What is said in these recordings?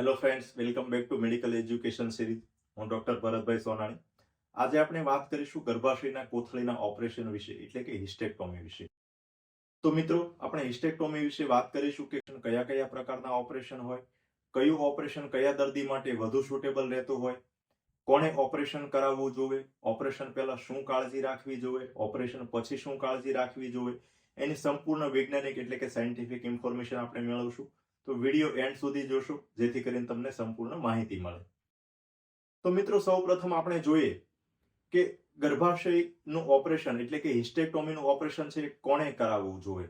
Hello friends welcome back to medical education series હું doctor Bharatbhai Sonani. આજે આપણે વાત કરીશું ગર્ભાશયના કોથળીના ઓપરેશન વિશે, એટલે કે હિસ્ટેક્ટોમી વિશે. તો મિત્રો, આપણે હિસ્ટેક્ટોમી વિશે વાત કરીશું કે કયા કયા પ્રકારના ઓપરેશન હોય, કયું ઓપરેશન કયા દર્દી માટે વધુ સુટેબલ રહેતું હોય કોણે ઓપરેશન કરાવવું જોઈએ ઓપરેશન પહેલા શું કાળજી રાખવી જોઈએ ઓપરેશન પછી શું કાળજી રાખવી જોઈએ એની સંપૂર્ણ વૈજ્ઞાનિક એટલે કે સાયન્ટિફિક ઇન્ફોર્મેશન આપણે મેળવશું. તો વીડિયો એન્ડ સુધી જોશો, જેથી કરીને તમને સંપૂર્ણ માહિતી મળે. તો મિત્રો સૌ પ્રથમ આપણે જોઈએ કે ગર્ભાશયનું ઓપરેશન એટલે કે હિસ્ટેક્ટોમીનું ઓપરેશન છે, કોણે કરાવવું જોઈએ?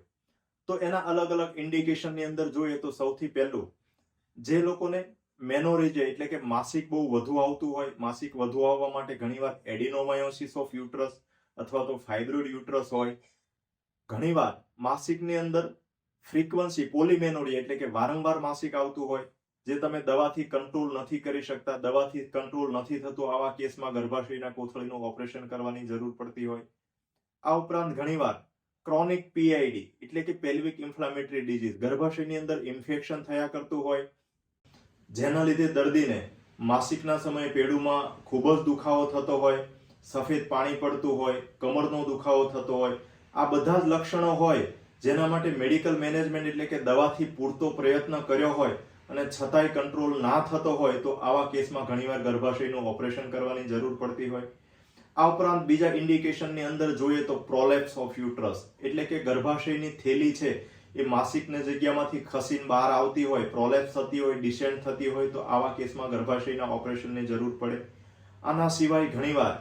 તો એના અલગ અલગ ઇન્ડિકેશનની અંદર જોઈએ તો સૌથી પહેલું, જે લોકોને મેનોરેજે એટલે કે માસિક બહુ વધુ આવતું હોય, માસિક વધુ આવવા માટે ઘણીવાર એડિનોમાયોસિસ ઓફ યુટ્રસ અથવા તો ફાઇબ્રોઇડ યુટ્રસ હોય. ઘણીવાર માસિકની અંદર ફ્રીક્વન્સી પોલીમેનોરી એટલે કે વારંવાર માસિક આવતું હોય, જે તમે દવાથી કંટ્રોલ નથી કરી શકતા, દવાથી કંટ્રોલ નથી થતું, આવા કેસમાં ગર્ભાશયના કોથળીનું ઓપરેશન કરવાની જરૂર પડતી હોય. આ ઉપરાંત ઘણીવાર ક્રોનિક પીઆઈડી એટલે કે પેલ્વિક ઇન્ફ્લામેટરી ડિઝીઝ ગર્ભાશયની અંદર ઇન્ફેક્શન થયા કરતું હોય, જેના લીધે દર્દીને માસિકના સમયે પેડુમાં ખૂબ જ દુખાવો થતો હોય, સફેદ પાણી પડતું હોય, કમરનો દુખાવો થતો હોય, આ બધા જ લક્ષણો હોય જેના માટે મેડિકલ મેનેજમેન્ટ એટલે કે દવાથી પૂરતો પ્રયત્ન કર્યો હોય અને છતાંય કંટ્રોલ ના થતો હોય તો આવા કેસમાં ઘણીવાર ગર્ભાશયનું ઓપરેશન કરવાની જરૂર પડતી હોય. આ ઉપરાંત બીજા ઇન્ડિકેશનની અંદર જોઈએ તો પ્રોલેપ્સ ઓફ યુટ્રસ, એટલે કે ગર્ભાશયની થેલી છે એ માસિકની જગ્યામાંથી ખસીને બહાર આવતી હોય, પ્રોલેપ્સ થતી હોય, ડિસેન્ટ થતી હોય તો આવા કેસમાં ગર્ભાશયના ઓપરેશનની જરૂર પડે. આના સિવાય ઘણીવાર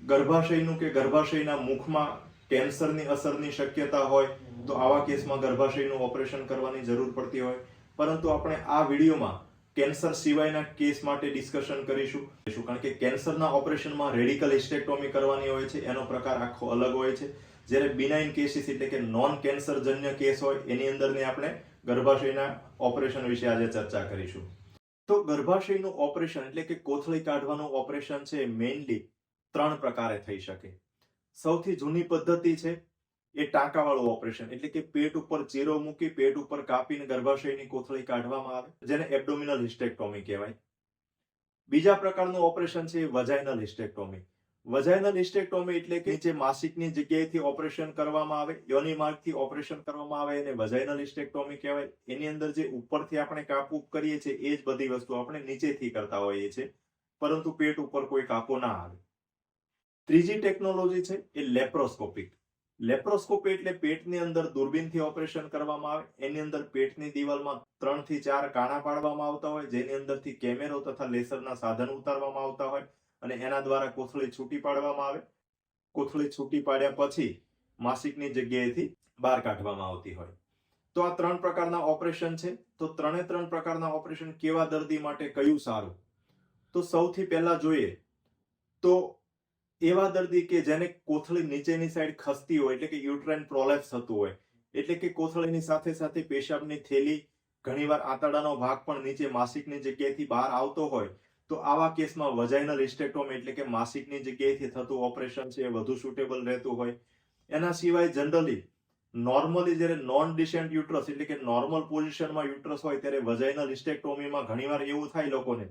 ગર્ભાશયનું કે ગર્ભાશયના મુખમાં કેન્સરની અસરની શક્યતા હોય, તો આવા કેસમાં ગર્ભાશયનું ઓપરેશન કરવાની જરૂર પડતી હોય. પરંતુ આપણે આ વિડીયોમાં કેન્સર સિવાયના કેસ માટે ડિસ્કશન કરીશું. કારણ કે કેન્સરના ઓપરેશનમાં રેડિકલ હિસ્ટેક્ટોમી કરવાની હોય છે, એનો પ્રકાર આખો અલગ હોય છે. જ્યારે બિનાઇન કેસીસ એટલે કે નોન કેન્સરજન્ય કેસ હોય, એની અંદરની આપણે ગર્ભાશયના ઓપરેશન વિશે આજે ચર્ચા કરીશું. તો ગર્ભાશયનું ઓપરેશન એટલે કે કોથળી કાઢવાનું ઓપરેશન છે મેઇનલી ત્રણ પ્રકારે થઈ શકે. સૌથી જૂની પદ્ધતિ છે એ ટાંકાવાળું ઓપરેશન એટલે કે પેટ ઉપર ચીરો મૂકી પેટ ઉપર કાપીને ગર્ભાશયની કોથળી કાઢવામાં આવે, જેને એબડોમિનલ હિસ્ટેક્ટોમી કહેવાય. બીજા પ્રકારનું ઓપરેશન છે વજાઇનલ હિસ્ટેક્ટોમી વજાઇનલ હિસ્ટેક્ટોમી એટલે કે જે માસિકની જગ્યાએથી ઓપરેશન કરવામાં આવે, યોની માર્ગથી ઓપરેશન કરવામાં આવે એને વજાઇનલ હિસ્ટેક્ટોમી કહેવાય. એની અંદર જે ઉપરથી આપણે કાપવું કરીએ છીએ, એ જ બધી વસ્તુ આપણે નીચેથી કરતા હોઈએ છીએ, પરંતુ પેટ ઉપર કોઈ કાપો ના આવે. ત્રીજી ટેકનોલોજી છે, એ લેપ્રોસ્કોપિક લેપ્રોસ્કોપી એટલે પેટની અંદર દૂરબીનથી ઓપરેશન કરવામાં આવે, એની અંદર પેટની દિવાલમાં ત્રણથી ચાર કાણા પાડવામાં આવતા હોય, જેની અંદરથી કેમેરો તથા લેસરના સાધન ઉતારવામાં આવતા હોય અને એના દ્વારા કોથળી છૂટી પાડવામાં આવે. કોથળી છૂટી પાડ્યા પછી માસિકની જગ્યાએથી બહાર કાઢવામાં આવતી હોય. તો આ ત્રણ પ્રકારના ઓપરેશન છે. તો ત્રણે ત્રણ પ્રકારના ઓપરેશન કેવા દર્દી માટે કયું સારું? તો સૌથી પહેલા જોઈએ તો એવા દર્દી કે જેને કોથળી નીચેની સાઈડ ખસતી હોય, એટલે કે યુટ્રાઇન પ્રોલેપ્સ થતું હોય, એટલે કે કોથળીની સાથે સાથે પેશાબની થેલી, ઘણીવાર આંતરડાનો ભાગ પણ નીચે માસિકની જગ્યાએથી બહાર આવતો હોય, તો આવા કેસમાં વજાઇનલ ઇસ્ટેટોમ એટલે કે માસિકની જગ્યાએથી થતું ઓપરેશન છે, એ વધુ સુટેબલ રહેતું હોય. એના સિવાય જનરલી નોર્મલી જ્યારે નોન ડિસેન્ટ યુટ્રસ એટલે કે નોર્મલ પોઝિશનમાં યુટ્રસ હોય, ત્યારે વજાઇનલ ઇસ્ટેક્ટોમીમાં ઘણીવાર એવું થાય લોકોને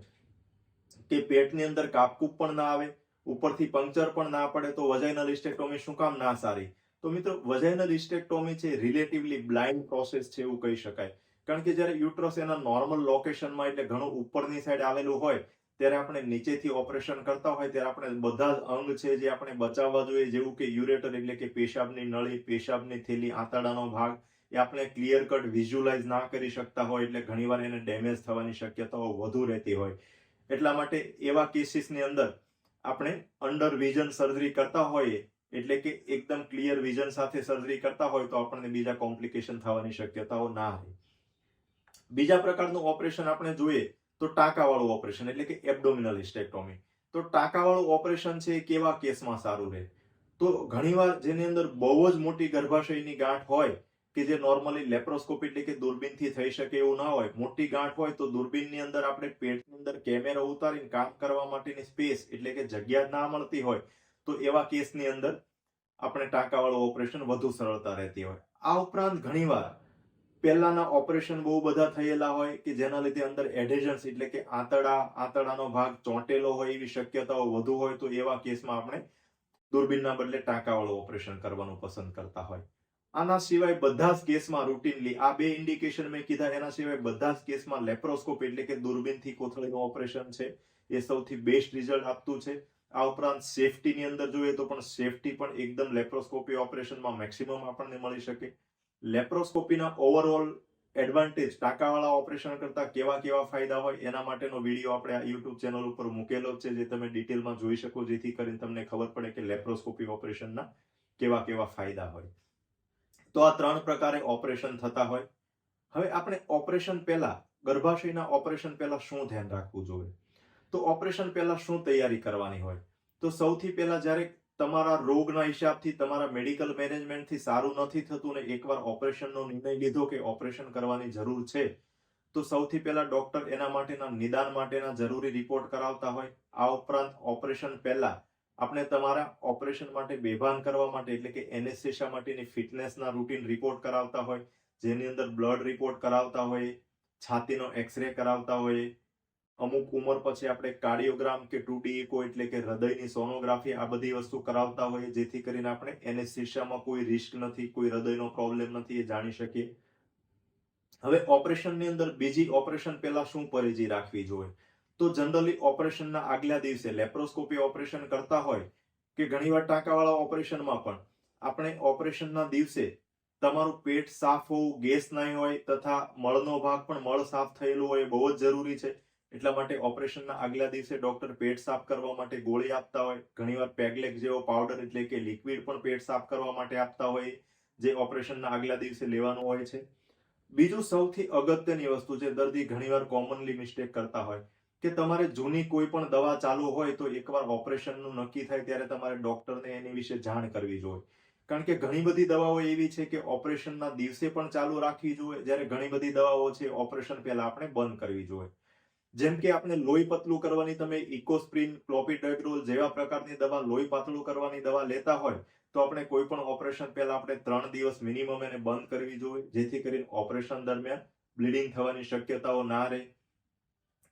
કે પેટની અંદર કાપકૂપ પણ ના આવે ઉપરથી પંક્ચર પણ ના પડે તો વજાઇનલ હિસ્ટેક્ટોમી શું કામ ના સારી? તો મિત્રો વજાઇનલ હિસ્ટેક્ટોમી છે રિલેટિવલી બ્લાઇન્ડ પ્રોસેસ છે એવું કહી શકાય. કારણ કે જ્યારે યુટ્રસ એના નોર્મલ લોકેશનમાં એટલે ઘણું ઉપરની સાઈડ આવેલું હોય, ત્યારે આપણે નીચેથી ઓપરેશન કરતા હોય, ત્યારે આપણે બધા જ અંગ છે જે આપણે બચાવવા જોઈએ, જેવું કે યુરેટર એટલે કે પેશાબની નળી, પેશાબની થેલી, આંતરડાનો ભાગ, એ આપણે ક્લિયર કટ વિઝ્યુલાઇઝ ના કરી શકતા હોય, એટલે ઘણીવાર એને ડેમેજ થવાની શક્યતાઓ વધુ રહેતી હોય. એટલા માટે એવા કેસીસની અંદર આપણે અંડર વિઝન સર્જરી કરતા હોઈએ, એટલે કે એકદમ ક્લિયર વિઝન સાથે સર્જરી કરતા હોય તો આપણને બીજા કોમ્પ્લિકેશન થવાની શક્યતાઓ ના રહે. બીજા પ્રકારનું ઓપરેશન આપણે જોઈએ તો ટાંકાવાળું ઓપરેશન એટલે કે એબડોમિનલ હિસ્ટેક્ટોમી તો ટાંકાવાળું ઓપરેશન છે એ કેવા કેસમાં સારું રહે? તો ઘણીવાર જેની અંદર બહુ જ મોટી ગર્ભાશયની ગાંઠ હોય કે જે નોર્મલી લેપ્રોસ્કોપી એટલે કે દૂરબીનથી થઈ શકે એવું ના હોય. મોટી ગાંઠ હોય તો દૂરબીનની અંદર આપણે પેટની અંદર કેમેરો ઉતારીને કામ કરવા માટેની સ્પેસ એટલે કે જગ્યા ના મળતી હોય તો એવા કેસની અંદર આપણે ટાંકાવાળું ઓપરેશન વધુ સરળતા રહેતી હોય. આ ઉપરાંત ઘણીવાર પહેલાના ઓપરેશન બહુ બધા થયેલા હોય કે જેના લીધે અંદર એડેઝન્સ એટલે કે આંતડા આંતડાનો ભાગ ચોંટેલો હોય એવી શક્યતાઓ વધુ હોય તો એવા કેસમાં આપણે દૂરબીનના બદલે ટાંકાવાળું ઓપરેશન કરવાનું પસંદ કરતા હોય. આના સિવાય બધા જ કેસમાં રૂટીનલી આ બે ઇન્ડિકેશન મેં કીધા, એના સિવાય બધા જ કેસમાં લેપ્રોસ્કોપ એટલે કે દૂરબીનથી કોથળીનું ઓપરેશન છે. એ સૌથી બેસ્ટ રિઝલ્ટ આપતું છે. આ ઉપરાંત સેફટીની અંદર જોઈએ તો પણ સેફટી પણ એકદમ લેપ્રોસ્કોપી ઓપરેશનમાં મેક્સિમમ આપણને મળી શકે. લેપ્રોસ્કોપીના ઓવરઓલ એડવાન્ટેજ ટાંકાવાળા ઓપરેશન કરતા કેવા કેવા ફાયદા હોય, એના માટેનો વીડિયો આપણે આ યુટ્યુબ ચેનલ ઉપર મૂકેલો છે, જે તમે ડિટેલમાં જોઈ શકો, જેથી કરીને તમને ખબર પડે કે લેપ્રોસ્કોપી ઓપરેશનના કેવા કેવા ફાયદા હોય. તો આ ત્રણ પ્રકારે ઓપરેશન થતા હોય. હવે આપણે ઓપરેશન પહેલા, ગર્ભાશયના ઓપરેશન પહેલા શું ધ્યાન રાખવું જોઈએ? તો ઓપરેશન પહેલા શું તૈયારી કરવાની હોય? તો સૌથી પહેલા જ્યારે તમારા રોગના હિસાબથી, તમારા મેડિકલ મેનેજમેન્ટથી સારું નથી થતું ને એકવાર ઓપરેશનનો નિર્ણય લીધો કે ઓપરેશન કરવાની જરૂર છે, તો સૌથી પહેલા ડોક્ટર એના માટેના, નિદાન માટેના જરૂરી રિપોર્ટ કરાવતા હોય. આ ઉપરાંત ઓપરેશન પહેલા આપણે તમારા ઓપરેશન માટે બેભાન કરવા માટે, એટલે કે એનેસ્થેશિયા માટેની ફિટનેસના રૂટીન રિપોર્ટ કરાવતા હોય, જેની અંદર બ્લડ રિપોર્ટ કરાવતા હોય, છાતીનો એક્સરે કરાવતા હોય, અમુક ઉંમર પછી આપણે કાર્ડિયોગ્રામ કે ટુ ઇકો એટલે કે હૃદયની સોનોગ્રાફી, આ બધી વસ્તુ કરાવતા હોઈએ જેથી કરીને આપણે એનેસ્થેશિયામાં કોઈ રિસ્ક નથી, કોઈ હૃદયનો પ્રોબ્લેમ નથી, એ જાણી શકીએ. હવે ઓપરેશનની અંદર બીજી ઓપરેશન પહેલા શું પરેજી રાખવી જોઈએ? તો જનરલી ઓપરેશનના આગલા દિવસે લેપ્રોસ્કોપી ઓપરેશન કરતા હોય કે ઘણીવાર ટાંકાવાળા ઓપરેશનમાં પણ, આપણે ઓપરેશનના દિવસે તમારું પેટ સાફ હોવું, ગેસ નહીં હોય તથા મળનો ભાગ પણ મળ સાફ થયેલું હોય બહુ જ જરૂરી છે. એટલા માટે ઓપરેશનના આગલા દિવસે ડોક્ટર પેટ સાફ કરવા માટે ગોળી આપતા હોય. ઘણીવાર પેગલેક જેવો પાવડર એટલે કે લિક્વિડ પણ પેટ સાફ કરવા માટે આપતા હોય જે ઓપરેશનના આગલા દિવસે લેવાનું હોય છે. બીજું સૌથી અગત્યની વસ્તુ છે, દર્દી ઘણીવાર કોમનલી મિસ્ટેક કરતા હોય. કે તમારે જૂની કોઈ પણ દવા ચાલુ હોય તો એકવાર ઓપરેશનનું નક્કી થાય ત્યારે તમારે ડોક્ટરને એની વિશે જાણ કરવી જોઈએ. કારણ કે ઘણી બધી દવાઓ એવી છે કે ઓપરેશનના દિવસે પણ ચાલુ રાખવી જોઈએ, જ્યારે ઘણી બધી દવાઓ છે ઓપરેશન પહેલા આપણે બંધ કરવી જોઈએ. જેમ કે આપણે લોહી પતલું કરવાની તમે ઇકોસ્પ્રિન ક્લોપિડોગ્રોલ જેવા પ્રકારની દવા, લોહી પાતળું કરવાની દવા લેતા હોય, તો આપણે કોઈ પણ ઓપરેશન પહેલા આપણે ત્રણ દિવસ મિનિમમ એને બંધ કરવી જોઈએ, જેથી કરીને ઓપરેશન દરમિયાન બ્લીડિંગ થવાની શક્યતાઓ ના રહે.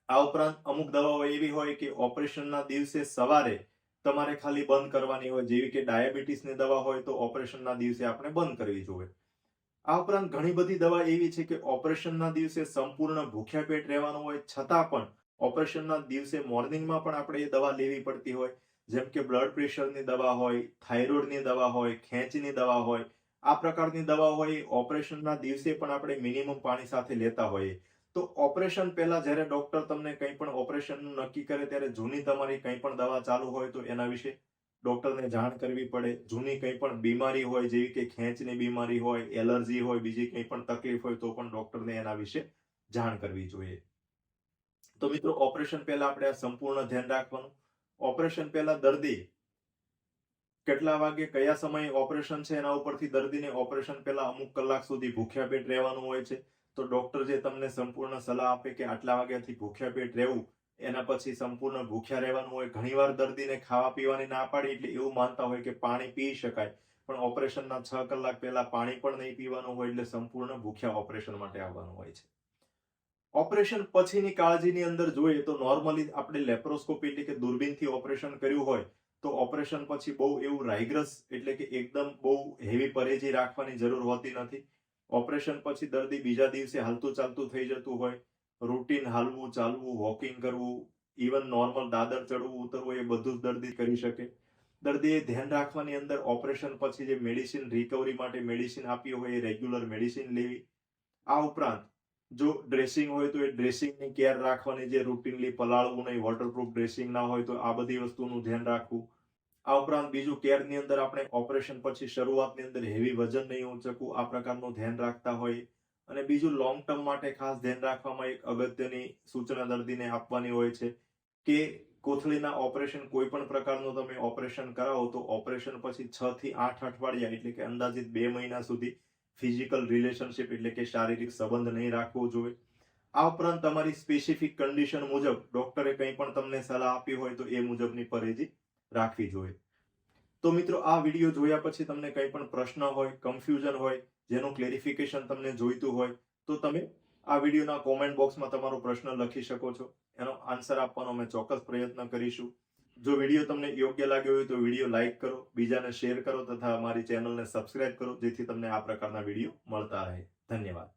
આ ઉપરાંત અમુક દવાઓ એવી હોય કે ઓપરેશનના દિવસે સવારે તમારે ખાલી બંધ કરવાની હોય, જેવી કે ડાયાબિટીસની દવા હોય તો ઓપરેશનના દિવસે આપણે બંધ કરવી જોઈએ. આ ઉપરાંત ઘણી બધી દવા એવી છે કે ઓપરેશનના દિવસે સંપૂર્ણ ભૂખ્યા પેટ રહેવાનું હોય, છતાં પણ ઓપરેશનના દિવસે મોર્નિંગમાં પણ આપણે એ દવા લેવી પડતી હોય, જેમ કે બ્લડ પ્રેશરની દવા હોય, થાઇરોઇડની દવા હોય, ખેંચની દવા હોય, આ પ્રકારની દવા હોય ઓપરેશનના દિવસે પણ આપણે મિનિમમ પાણી સાથે લેતા હોઈએ. તો ઓપરેશન પહેલા જ્યારે ડોક્ટર તમને કંઈ પણ ઓપરેશનનું નક્કી કરે ત્યારે જૂની તમારી કંઈ પણ દવા ચાલુ હોય તો એના વિશે ડોક્ટરને જાણ કરવી પડે. જૂની કંઈ પણ બીમારી હોય, જેવી કે ખેંચની બીમારી હોય, એલર્જી હોય, બીજી કંઈ પણ તકલીફ હોય તો પણ ડોક્ટરને એના વિશે જાણ કરવી જોઈએ. તો મિત્રો, ઓપરેશન પહેલા આપણે આ સંપૂર્ણ ધ્યાન રાખવાનું. ઓપરેશન પહેલા દર્દી કેટલા વાગે, કયા સમયે ઓપરેશન છે એના ઉપરથી દર્દીને ઓપરેશન પહેલા અમુક કલાક સુધી ભૂખ્યા પેટ રહેવાનું હોય છે. તો ડોક્ટર જે તમને સંપૂર્ણ સલાહ આપે કે આટલા વાગ્યાથી ભૂખ્યા પેટ રહેવું, એના પછી સંપૂર્ણ ભૂખ્યા રહેવાનું હોય, ઘણીવાર દર્દીને ખાવા પીવાની ના પાડી એટલે એવું માનતા હોય કે પાણી પી શકાય. પણ ઓપરેશનના છ કલાક પહેલા પાણી પણ નહીં પીવાનું હોય એટલે સંપૂર્ણ ભૂખ્યા ઓપરેશન માટે આવવાનું હોય છે. ઓપરેશન પછીની કાળજીની અંદર જોઈએ તો નોર્મલી આપણે લેપ્રોસ્કોપી એટલે કે દૂરબીનથી ઓપરેશન કર્યું હોય, તો ઓપરેશન પછી બહુ એવું રાઇગ્રસ એટલે કે એકદમ બહુ હેવી પરેજી રાખવાની જરૂર હોતી નથી. ઓપરેશન પછી દર્દી બીજા દિવસે હાલતું ચાલતું થઈ જતું હોય રૂટીન હાલવું, ચાલવું વોકિંગ કરવું ઇવન નોર્મલ દાદર ચડવું, ઉતરવું એ બધું જ દર્દી કરી શકે. દર્દીએ ધ્યાન રાખવાની અંદર ઓપરેશન પછી જે મેડિસિન રિકવરી માટે મેડિસિન આપી હોય, એ રેગ્યુલર મેડિસિન લેવી. આ ઉપરાંત, જો ડ્રેસિંગ હોય તો એ ડ્રેસિંગની કેર રાખવાની, જે રૂટીનલી પલાળવું નહીં વોટરપ્રૂફ ડ્રેસિંગ ના હોય તો આ બધી વસ્તુનું ધ્યાન રાખવું. આ ઉપરાંત બીજું કેરની અંદર આપણે ઓપરેશન પછી શરૂઆતની અંદર હેવી વજન નહીં ઊંચકવું આ પ્રકારનું ધ્યાન રાખતા હોય. અને બીજું લોંગ ટર્મ માટે ખાસ ધ્યાન રાખવામાં એક અગત્યની સૂચના દર્દીને આપવાની હોય છે કે કોથળીના ઓપરેશન કોઈ પણ પ્રકારનું તમે ઓપરેશન કરાવો તો ઓપરેશન પછી છ થી આઠ અઠવાડિયા એટલે કે અંદાજિત બે મહિના સુધી ફિઝિકલ રિલેશનશિપ એટલે કે શારીરિક સંબંધ નહીં રાખવો જોઈએ. આ ઉપરાંત તમારી સ્પેસિફિક કન્ડિશન મુજબ ડોક્ટરે કંઈ પણ તમને સલાહ આપી હોય તો એ મુજબની પરેજી રાખવી જોઈએ. તો મિત્રો, આ વીડિયો જોયા પછી તમને કંઈ પણ પ્રશ્ન હોય કન્ફ્યુઝન હોય, જેનું ક્લેરિફિકેશન તમને જોઈતું હોય, તો તમે આ વિડીયોના કોમેન્ટ બોક્સમાં તમારો પ્રશ્ન લખી શકો છો. એનો આન્સર આપવાનો અમે ચોક્કસ પ્રયત્ન કરીશું. જો વીડિયો તમને યોગ્ય લાગ્યો હોય તો વીડિયો લાઇક કરો, બીજાને શેર કરો તથા અમારી ચેનલને સબસ્ક્રાઇબ કરો, જેથી તમને આ પ્રકારના વીડિયો મળતા રહે. ધન્યવાદ.